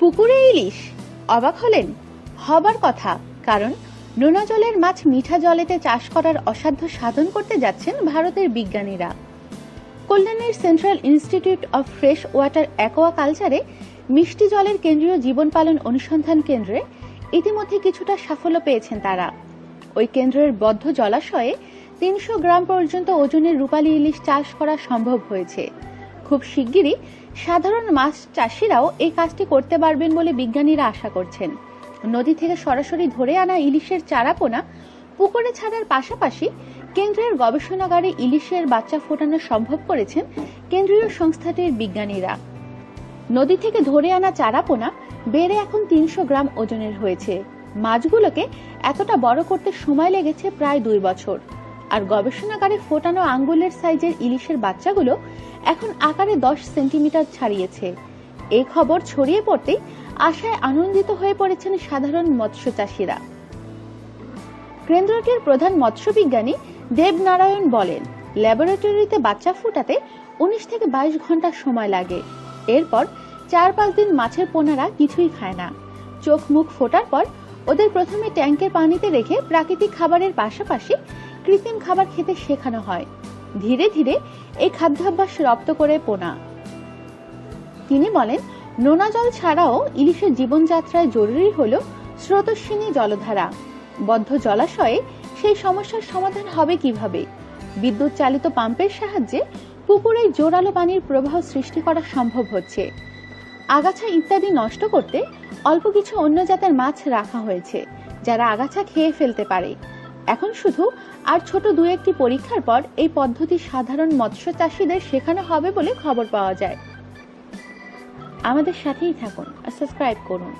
পুকুরে ইলিশ? অবাক হলেন। হবার কথা, কারণ নোনা জলের মাছ মিঠা জলেতে চাষ করার অসাধ্য সাধন করতে যাচ্ছেন ভারতের বিজ্ঞানীরা। কল্যাণের central institute of fresh water aqua কালচারে মিষ্টি জলের কেন্দ্রীয় জীবন পালন অনুসন্ধান কেন্দ্রে ইতিমধ্যে কিছুটা সাফল্য পেয়েছেন তারা। ওই কেন্দ্রের বদ্ধ জলাশয়ে তিনশো গ্রাম পর্যন্ত ওজনের রূপালী ইলিশ চাষ করা সম্ভব হয়েছে। খুব শিগগিরই সাধারণ মাছ চাষিরাও এই কাজটি করতে পারবেন বলে বিজ্ঞানীরা আশা করছেন। নদী থেকে সরাসরি ধরে আনা ইলিশের চারাপোনা পুকুরে ছাড়ার পাশাপাশি কেন্দ্রের গবেষণাগারে ইলিশের বাচ্চা ফোটানো সম্ভব করেছেন কেন্দ্রীয় সংস্থাটির বিজ্ঞানীরা। নদী থেকে ধরে আনা চারাপোনা বেড়ে এখন তিনশো গ্রাম ওজনের হয়েছে। মাছগুলোকে এতটা বড় করতে সময় লেগেছে প্রায় দুই বছর। আর গবেষণাগারে ফোটানো আঙ্গুলের সাইজের ইলিশের বাচ্চাগুলো এখন আকারে দশ সেন্টিমিটার ছাড়িয়েছে। এই খবর ছড়িয়ে পড়তেই আশায় আনন্দিত হয়ে পড়েছেন সাধারণ মৎস্য চাষিরা। কেন্দ্রটির প্রধান মৎস্যবিজ্ঞানী দেবনারায়ণ বলেন, ল্যাবরেটরিতে বাচ্চা ফুটাতে উনিশ থেকে বাইশ ঘণ্টা সময় লাগে। এরপর চার পাঁচ দিন মাছের পোনারা কিছুই খায় না। চোখ মুখ ফোটার পর ওদের প্রথমে ট্যাঙ্কের পানিতে রেখে প্রাকৃতিক খাবারের পাশাপাশি কৃত্রিম খাবার খেতে শেখানো হয়। ধীরে ধীরে এই খাদ্যাভ্যাস রপ্ত করে পোনা। তিনি বলেন, নোনা জল ছাড়াও ইলিশের জীবনযাত্রায় জরুরি হল স্রোতস্বিনী জলধারা। বদ্ধ জলাশয়ে সেই সমস্যার সমাধান হবে কীভাবে? বিদ্যুৎ চালিত পাম্পের সাহায্যে পুকুরে জোরালো পানির প্রবাহ সৃষ্টি করা সম্ভব হচ্ছে। আগাছা ইত্যাদি নষ্ট করতে অল্প কিছু অন্য জাতের মাছ রাখা হয়েছে, যারা আগাছা খেয়ে ফেলতে পারে। এখন শুধু আর ছোট দু একটি পরীক্ষার পর এই পদ্ধতি সাধারণ মৎস্য চাষীদের শেখানো হবে বলে খবর পাওয়া যায়। আমাদের সাথেই থাকুন আর সাবস্ক্রাইব করুন।